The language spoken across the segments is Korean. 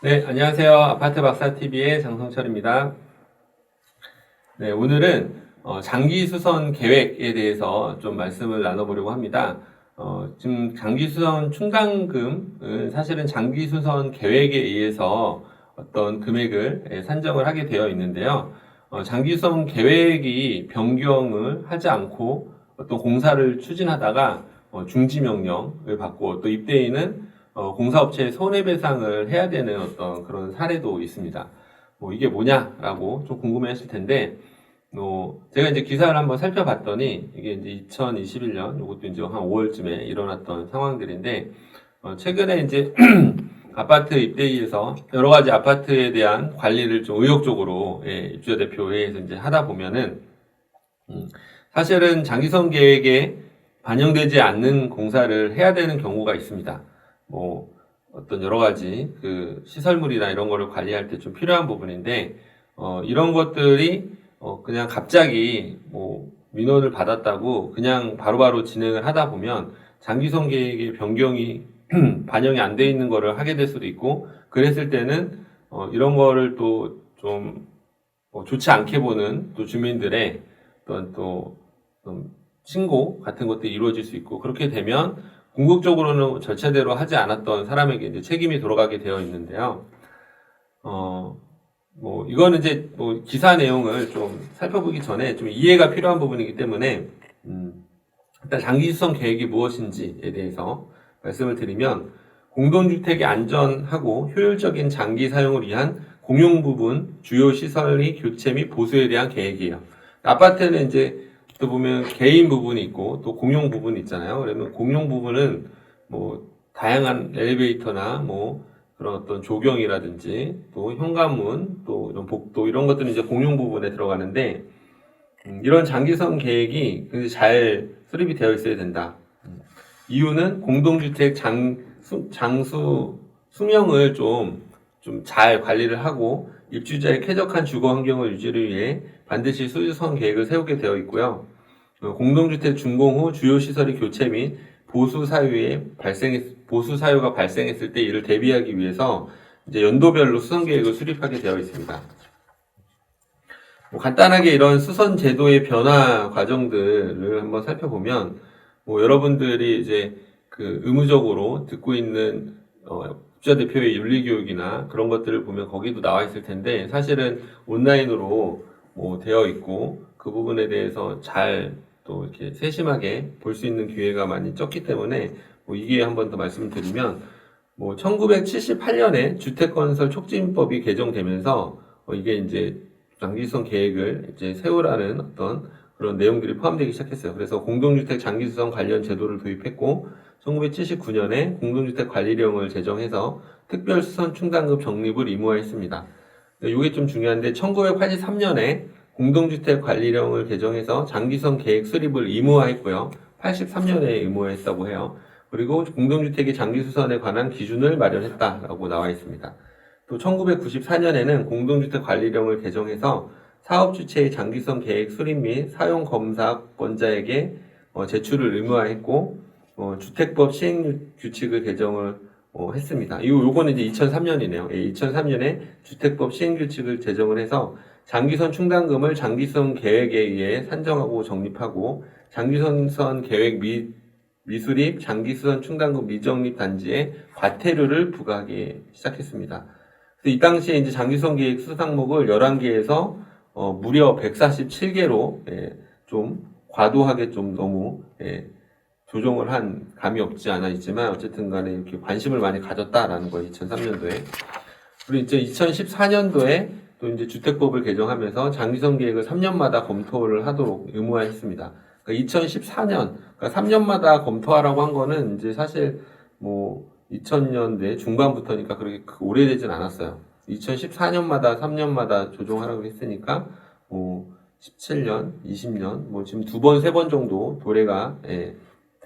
네, 안녕하세요. 아파트 박사 TV의 장성철입니다. 네, 오늘은 어, 장기 수선 계획에 대해서 좀 말씀을 나눠보려고 합니다. 어, 지금 장기 수선 충당금은 사실은 장기 수선 계획에 의해서 어떤 금액을 예, 산정을 하게 되어 있는데요. 어, 장기 수선 계획이 변경을 하지 않고 어떤 공사를 추진하다가 어, 중지 명령을 받고 또 입대인은 어, 공사업체에 손해배상을 해야 되는 어떤 그런 사례도 있습니다. 뭐 이게 뭐냐라고 좀 궁금해 하실 텐데, 어, 제가 이제 기사를 한번 살펴봤더니, 이게 이제 2021년, 이것도 이제 한 5월쯤에 일어났던 상황들인데, 어, 최근에 이제 아파트 입대위에서 여러 가지 아파트에 대한 관리를 좀 의욕적으로, 예, 입주자 대표회에서 이제 하다 보면은, 음, 사실은 장기성 계획에 반영되지 않는 공사를 해야 되는 경우가 있습니다. 뭐 어떤 여러 가지 그 시설물이나 이런 거를 관리할 때 좀 필요한 부분인데 어 이런 것들이 어 그냥 갑자기 뭐 민원을 받았다고 그냥 바로바로 진행을 하다 보면 장기성 계획의 변경이 반영이 안 돼 있는 거를 하게 될 수도 있고 그랬을 때는 어 이런 거를 또좀 뭐 좋지 않게 보는 또 주민들의 어떤 또좀 신고 같은 것들이 이루어질 수 있고 그렇게 되면 궁극적으로는 절차대로 하지 않았던 사람에게 이제 책임이 돌아가게 되어 있는데요. 어, 뭐, 이거는 이제 뭐 기사 내용을 좀 살펴보기 전에 좀 이해가 필요한 부분이기 때문에, 음, 일단 장기수선 계획이 무엇인지에 대해서 말씀을 드리면, 공동주택의 안전하고 효율적인 장기 사용을 위한 공용 부분, 주요 시설의 교체 및 보수에 대한 계획이에요. 아파트는 이제 또 보면 개인 부분이 있고 또 공용 부분이 있잖아요. 그러면 공용 부분은 뭐 다양한 엘리베이터나 뭐 그런 어떤 조경이라든지 또 현관문 또 이런 복도 이런 것들은 이제 공용 부분에 들어가는데 음, 이런 장기성 계획이 굉장히 잘 수립이 되어 있어야 된다. 음, 이유는 공동주택 장, 수, 장수 수명을 좀 좀 잘 관리를 하고 입주자의 쾌적한 주거 환경을 유지를 위해 반드시 수유성 계획을 세우게 되어 있고요. 어, 공동주택 준공 후 주요 시설의 교체 및 보수 사유에 발생했, 보수 사유가 발생했을 때 이를 대비하기 위해서 이제 연도별로 수선 계획을 수립하게 되어 있습니다. 뭐 간단하게 이런 수선 제도의 변화 과정들을 한번 살펴보면 뭐 여러분들이 이제 그 의무적으로 듣고 있는 어, 입주자 대표의 윤리 교육이나 그런 것들을 보면 거기도 나와 있을 텐데 사실은 온라인으로 뭐 되어 있고 그 부분에 대해서 잘 또 이렇게 세심하게 볼 수 있는 기회가 많이 적기 때문에 뭐 이게 한 번 더 말씀드리면 뭐 1978년에 주택건설 촉진법이 개정되면서 어 이게 이제 장기수선 계획을 이제 세우라는 어떤 그런 내용들이 포함되기 시작했어요. 그래서 공동주택 장기수선 관련 제도를 도입했고 1979년에 공동주택 관리령을 제정해서 특별수선 충당급 적립을 의무화했습니다. 이게 좀 중요한데 1983년에 공동주택 관리령을 개정해서 장기성 계획 수립을 의무화했고요. 83년에 의무화했다고 해요. 그리고 공동주택의 장기수선에 관한 기준을 마련했다라고 나와 있습니다. 또 1994년에는 공동주택 관리령을 개정해서 사업 주체의 장기성 계획 수립 및 사용 검사권자에게 어, 제출을 의무화했고 어, 주택법 시행 규칙을 개정을 어, 했습니다. 이 요거는 이제 2003년이네요. 예, 2003년에 주택법 시행 규칙을 제정을 해서 장기선 충당금을 장기선 계획에 의해 산정하고 적립하고 장기선선 계획 미, 미수립 장기선 충당금 미적립 단지에 과태료를 부과하기 시작했습니다. 이 당시에 이제 장기선 계획 수상목을 11개에서 어, 무려 147개로 예, 좀 과도하게 좀 너무 예, 조정을 한 감이 없지 않아 있지만 어쨌든 간에 이렇게 관심을 많이 가졌다라는 거 2003년도에 그리고 이제 2014년도에 또 이제 주택법을 개정하면서 장기성 계획을 3년마다 검토를 하도록 의무화했습니다. 그러니까 2014년, 그러니까 3년마다 검토하라고 한 거는 이제 사실 뭐 2000년대 중반부터니까 그렇게 오래되진 않았어요. 2014년마다 3년마다 조정하라고 했으니까 뭐 17년, 20년, 뭐 지금 두 번, 세 번 정도 도래가 예,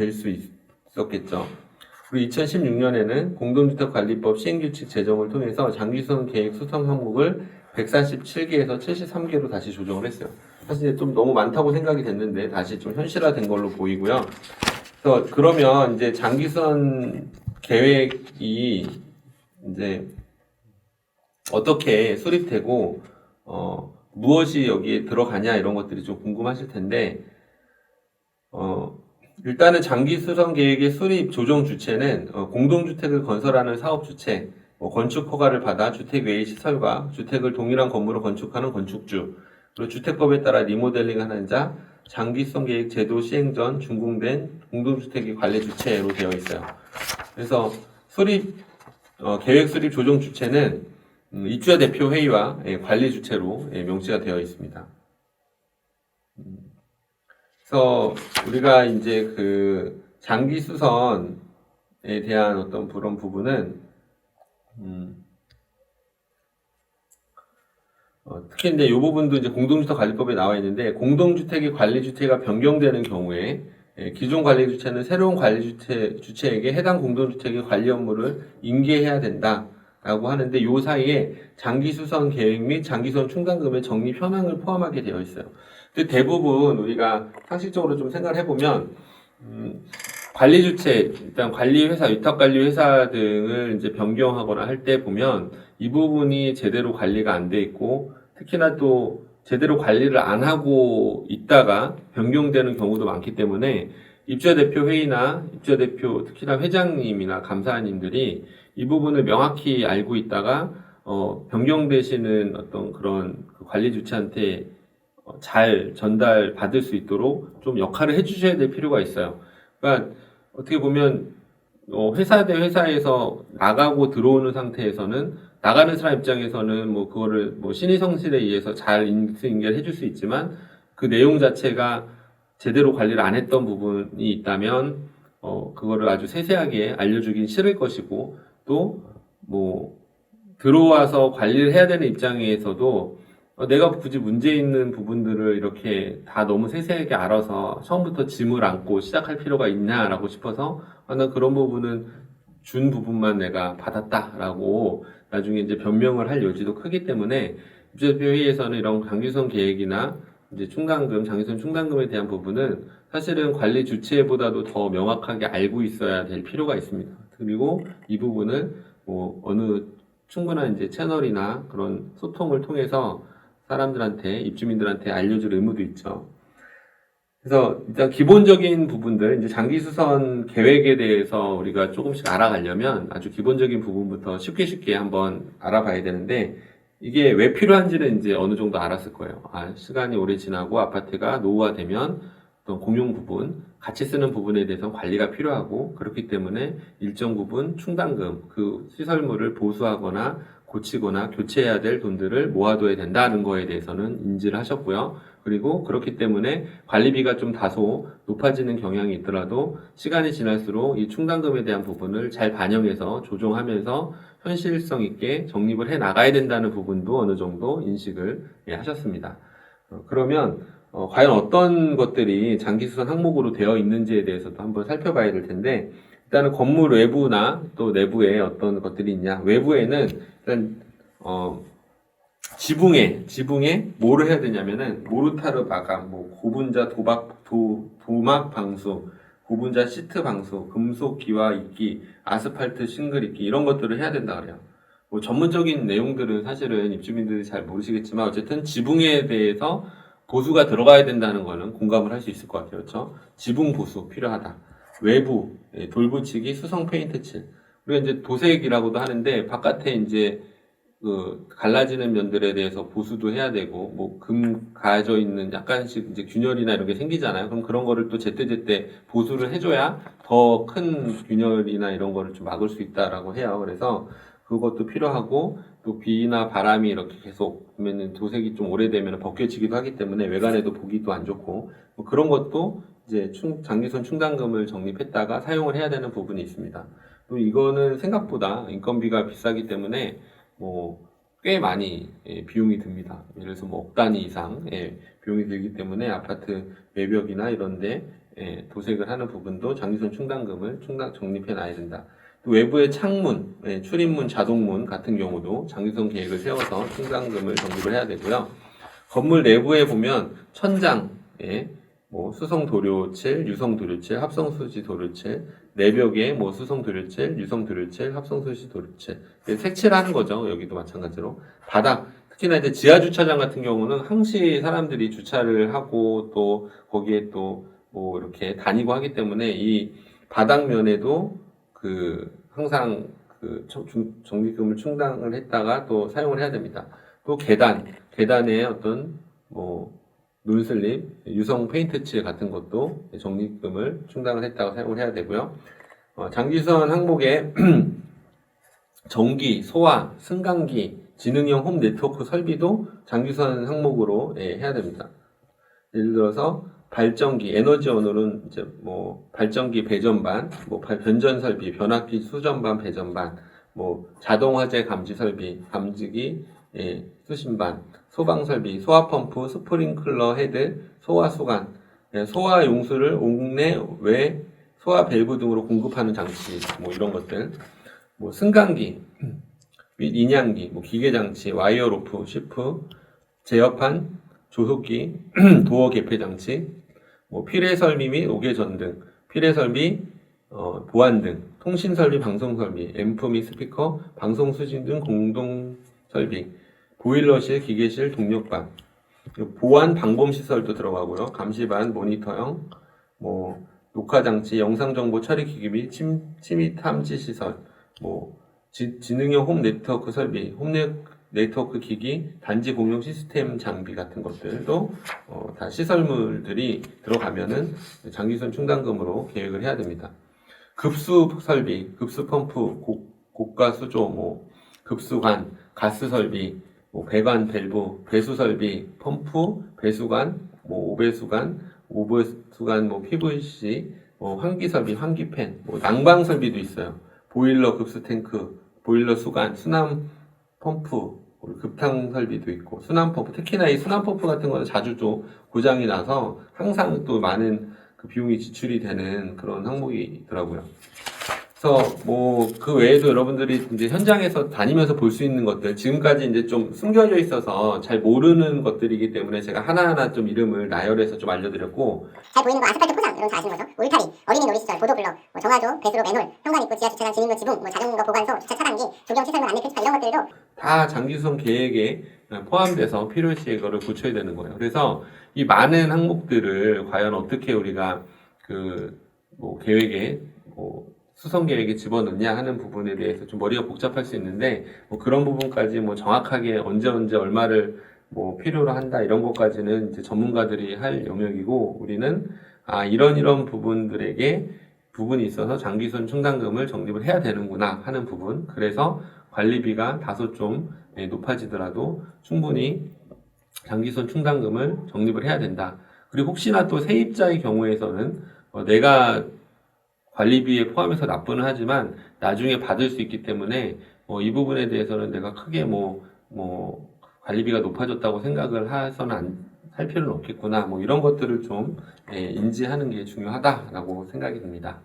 될 수 있었겠죠. 그리고 2016년에는 공동주택관리법 시행규칙 제정을 통해서 장기성 계획 수성 항목을 147개에서 73개로 다시 조정을 했어요. 사실 좀 너무 많다고 생각이 됐는데 다시 좀 현실화된 걸로 보이고요. 그래서 그러면 이제 장기선 계획이 이제 어떻게 수립되고 어, 무엇이 여기에 들어가냐 이런 것들이 좀 궁금하실 텐데 어, 일단은 장기 수선 계획의 수립 조정 주체는 어, 공동주택을 건설하는 사업 주체, 뭐 건축 허가를 받아 주택 외의 시설과 주택을 동일한 건물로 건축하는 건축주, 그리고 주택법에 따라 리모델링하는 자, 장기성 계획 제도 시행 전 준공된 공동주택의 관리 주체로 되어 있어요. 그래서 수립 어, 계획 수립 조정 주체는 음, 입주자 대표 회의와 예, 관리 주체로 예, 명시가 되어 있습니다. 음, 그래서 우리가 이제 그 장기 수선에 대한 어떤 그런 부분은 음, 어, 특히 이제 이 부분도 이제 공동주택 관리법에 나와 있는데 공동주택의 관리 주체가 변경되는 경우에 예, 기존 관리 주체는 새로운 관리 주체 주체에게 해당 공동주택의 관리 업무를 인계해야 된다 라고 하는데 이 사이에 장기 수선 계획 및 장기 수선 충당금의 적립 현황을 포함하게 되어 있어요. 근데 대부분 우리가 상식적으로 좀 생각을 해보면 음, 관리 주체 일단 관리 회사 위탁 관리 회사 등을 이제 변경하거나 할 때 보면 이 부분이 제대로 관리가 안 돼 있고 특히나 또 제대로 관리를 안 하고 있다가 변경되는 경우도 많기 때문에 입주자 대표 회의나 입주자 대표 특히나 회장님이나 감사님들이 이 부분을 명확히 알고 있다가 어, 변경되시는 어떤 그런 그 관리 주체한테 어, 잘 전달 받을 수 있도록 좀 역할을 해주셔야 될 필요가 있어요. 그러니까 어떻게 보면 어, 회사 대 회사에서 나가고 들어오는 상태에서는 나가는 사람 입장에서는 뭐 그거를 뭐 신의 성실에 의해서 잘 인수인계를 해줄 수 있지만 그 내용 자체가 제대로 관리를 안 했던 부분이 있다면 어 그거를 아주 세세하게 알려주긴 싫을 것이고 또뭐 들어와서 관리를 해야 되는 입장에서도 어, 내가 굳이 문제 있는 부분들을 이렇게 다 너무 세세하게 알아서 처음부터 짐을 안고 시작할 필요가 있냐라고 싶어서 아, 나 그런 부분은 준 부분만 내가 받았다라고 나중에 이제 변명을 할 여지도 크기 때문에 입주대표 회의에서는 이런 강규성 계획이나 이제 충당금, 장기선 충당금에 대한 부분은 사실은 관리 주체보다도 더 명확하게 알고 있어야 될 필요가 있습니다. 그리고 이 부분을 뭐 어느 충분한 이제 채널이나 그런 소통을 통해서 사람들한테 입주민들한테 알려줄 의무도 있죠. 그래서 일단 기본적인 부분들 이제 장기 수선 계획에 대해서 우리가 조금씩 알아가려면 아주 기본적인 부분부터 쉽게 쉽게 한번 알아봐야 되는데 이게 왜 필요한지는 이제 어느 정도 알았을 거예요. 아, 시간이 오래 지나고 아파트가 노후화되면 공용 부분, 같이 쓰는 부분에 대해서 관리가 필요하고 그렇기 때문에 일정 부분 충당금, 그 시설물을 보수하거나 고치거나 교체해야 될 돈들을 모아둬야 된다는 거에 대해서는 인지를 하셨고요. 그리고 그렇기 때문에 관리비가 좀 다소 높아지는 경향이 있더라도 시간이 지날수록 이 충당금에 대한 부분을 잘 반영해서 조정하면서 현실성 있게 적립을 해 나가야 된다는 부분도 어느 정도 인식을 예, 하셨습니다. 어, 그러면 어, 과연 어떤 것들이 장기수선 항목으로 되어 있는지에 대해서도 한번 살펴봐야 될 텐데 일단은 건물 외부나 또 내부에 어떤 것들이 있냐 외부에는 일단 어, 지붕에 지붕에 뭐를 해야 되냐면은 모르타르 마감, 뭐 고분자 도박 도 도막 방수, 고분자 시트 방수, 금속 기와 이끼, 아스팔트 싱글 이끼 이런 것들을 해야 된다 그래요. 뭐 전문적인 내용들은 사실은 입주민들이 잘 모르시겠지만 어쨌든 지붕에 대해서 보수가 들어가야 된다는 거는 공감을 할 수 있을 것 같아요. 그렇죠? 지붕 보수 필요하다. 외부 예, 돌붙이기, 수성 페인트 칠. 우리가 이제 도색이라고도 하는데 바깥에 이제 그 갈라지는 면들에 대해서 보수도 해야 되고 뭐 금 가져 있는 약간씩 이제 균열이나 이런 게 생기잖아요. 그럼 그런 거를 또 제때제때 보수를 해줘야 더 큰 균열이나 이런 거를 좀 막을 수 있다라고 해요. 그래서 그것도 필요하고 또 비나 바람이 이렇게 계속 보면은 도색이 좀 오래되면 벗겨지기도 하기 때문에 외관에도 보기도 안 좋고 뭐 그런 것도 이제 충, 장기선 충당금을 적립했다가 사용을 해야 되는 부분이 있습니다. 또 이거는 생각보다 인건비가 비싸기 때문에 뭐 꽤 많이 예, 비용이 듭니다. 예를 들어서 뭐 억 단위 이상 예, 비용이 들기 때문에 아파트 외벽이나 이런데 예, 도색을 하는 부분도 장기선 충당금을 충당 적립해 놔야 된다. 또 외부의 창문, 예, 출입문, 자동문 같은 경우도 장기선 계획을 세워서 충당금을 적립을 해야 되고요. 건물 내부에 보면 천장, 예, 뭐 수성 도료칠, 유성 도료칠, 합성 수지 도료칠, 내벽에 뭐 수성 도료칠, 유성 도료칠, 합성 수지 도료칠. 색칠하는 거죠. 여기도 마찬가지로 바닥 특히나 이제 지하 주차장 같은 경우는 항시 사람들이 주차를 하고 또 거기에 또 뭐 이렇게 다니고 하기 때문에 이 바닥면에도 그 항상 그 정- 중- 전기금을 충당을 했다가 또 사용을 해야 됩니다. 또 계단, 계단에 어떤 뭐 눈슬립, 유성 페인트 칠 같은 것도 적립금을 충당을 했다가 사용을 해야 되고요. 어, 장기선 항목에 전기, 소화, 승강기, 지능형 홈 네트워크 설비도 장기선 항목으로 예, 해야 됩니다. 예를 들어서 발전기, 에너지원으로는 이제 뭐 발전기 배전반, 뭐 발- 변전 설비, 변압기 수전반 배전반, 뭐 자동 화재 감지 설비, 감지기, 예, 수신반, 소방 설비, 소화 펌프, 스프링클러 헤드, 소화 수관, 예, 소화 용수를 옥내 외 소화 밸브 등으로 공급하는 장치, 뭐 이런 것들, 뭐 승강기, 및 인양기, 뭐 기계 장치, 와이어 로프, 시프, 제어판, 조속기, 도어 개폐 장치, 뭐 필해 설비 및 옥외 전등, 필해 설비, 어, 보안 등, 통신 설비, 방송 설비, 앰프 및 스피커, 방송 수신 등 공동 설비, 보일러실, 기계실, 동력반, 보안 방범 시설도 들어가고요. 감시반, 모니터형, 뭐 녹화 장치, 영상 정보 처리 기기 및 침, 침입 탐지 시설, 뭐 지, 지능형 홈 네트워크 설비, 홈 네, 네트워크 기기, 단지 공용 시스템 장비 같은 것들도 어, 다 시설물들이 들어가면은 장기선 충당금으로 계획을 해야 됩니다. 급수 설비, 급수 펌프, 고, 고가 수조, 뭐 급수관, 가스 설비, 뭐 배관 밸브, 배수 설비, 펌프, 배수관, 뭐 오배수관, 오배수관, 뭐 PVC, 뭐 환기 설비, 환기팬, 뭐 난방 설비도 있어요. 보일러 급수 탱크, 보일러 수관, 수납 펌프, 급탕 설비도 있고 수납 펌프 특히나 이 수납 펌프 같은 거는 자주 또 고장이 나서 항상 또 많은 그 비용이 지출이 되는 그런 항목이 있더라고요. 그래서 뭐 그 외에도 여러분들이 이제 현장에서 다니면서 볼 수 있는 것들 지금까지 이제 좀 숨겨져 있어서 잘 모르는 것들이기 때문에 제가 하나하나 좀 이름을 나열해서 좀 알려드렸고 잘 보이는 거 아스팔트 포장 이런 거 아시는 거죠? 울타리, 어린이 놀이시설, 보도블럭, 뭐 정화조, 배수로 맨홀, 현관 입구, 지하 주차장 진입로 지붕, 뭐 자전거 보관소, 주차 차단기, 조경 시설물 안내 표지판 이런 것들도 다 장기수선 계획에 포함돼서 필요시 이거를 고쳐야 되는 거예요. 그래서 이 많은 항목들을 과연 어떻게 우리가 그 뭐 계획에 뭐 수선 계획에 집어넣냐 하는 부분에 대해서 좀 머리가 복잡할 수 있는데 뭐 그런 부분까지 뭐 정확하게 언제 언제 얼마를 뭐 필요로 한다 이런 것까지는 이제 전문가들이 할 영역이고 우리는 아 이런 이런 부분들에게 부분이 있어서 장기선 충당금을 적립을 해야 되는구나 하는 부분 그래서 관리비가 다소 좀 예, 높아지더라도 충분히 장기선 충당금을 적립을 해야 된다. 그리고 혹시나 또 세입자의 경우에서는 어, 내가 관리비에 포함해서 납부는 하지만 나중에 받을 수 있기 때문에 어, 이 부분에 대해서는 내가 크게 뭐, 뭐 관리비가 높아졌다고 생각을 해서는 안, 할 필요는 없겠구나. 뭐 이런 것들을 좀 예, 인지하는 게 중요하다라고 생각이 듭니다.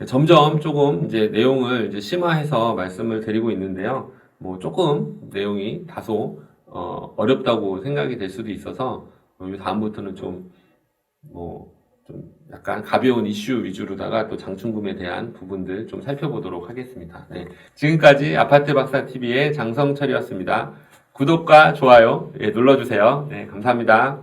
예. 점점 조금 이제 내용을 이제 심화해서 말씀을 드리고 있는데요. 뭐 조금 내용이 다소 어, 어렵다고 생각이 될 수도 있어서 이 다음부터는 좀 뭐 좀 약간 가벼운 이슈 위주로다가 또 장충금에 대한 부분들 좀 살펴보도록 하겠습니다. 네. 지금까지 아파트 박사 TV의 장성철이었습니다. 구독과 좋아요 예, 눌러주세요. 네, 감사합니다.